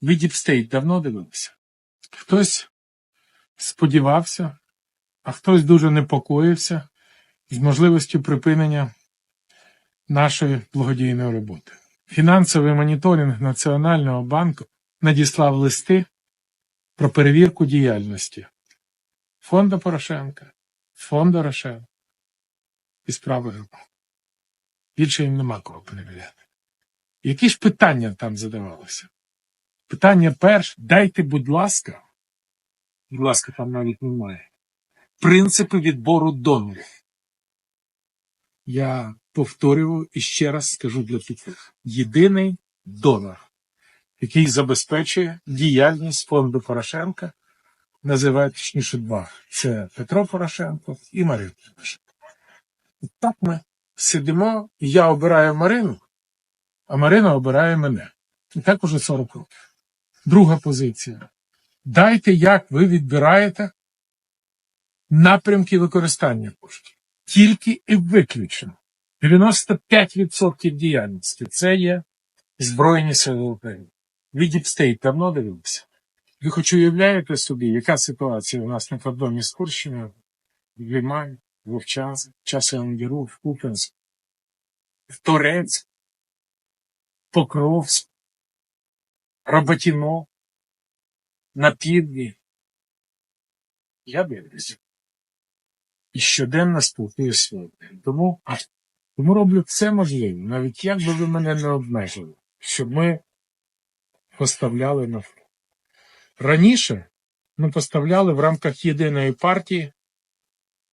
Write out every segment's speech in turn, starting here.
Ви діпстейт давно дивилися? Хтось сподівався, а хтось дуже непокоївся з можливістю припинення нашої благодійної роботи. Фінансовий моніторинг Національного банку надіслав листи про перевірку діяльності фонду Порошенка, фонду Рошен і справи ГП. Більше їм нема кого перевіряти. Які ж питання там задавалося? Питання перше, дайте, будь ласка, будь ласка, там навіть немає. Принципи відбору донорів. Я повторюю і ще раз скажу для тих. Єдиний донор, який забезпечує діяльність фонду Порошенка, називають точніше два. Це Петро Порошенко і Марина Порошенко. І так ми сидимо, і я обираю Марину, а Марина обирає мене. І так уже 40 років. Друга позиція. Дайте, як ви відбираєте напрямки використання коштів. Тільки і виключно. 95% діяльності це є Збройні Сили України. Ви діпстейт давно дивилися? Ви хоч уявляєте собі, яка ситуація у нас на кордоні з Курщиною, в Лімані, в Вовчанськ, часом Ангеру, в Купенськ, Торецьк, Покровськ, Роботіно, на півдні. Я дивлюся. І щоденно спілкуюся. Тому, тому роблю все можливе, навіть як би ви мене не обмежили, щоб ми поставляли на фронт. Раніше ми поставляли в рамках єдиної партії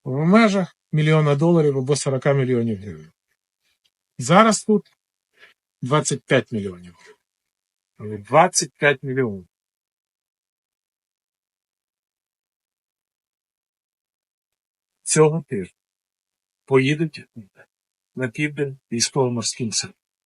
в межах мільйона доларів або 40 мільйонів гривень. Зараз тут 25 мільйонів. Але 25 мільйонів. Цього тижня поїдуть на південь військово-морським силам.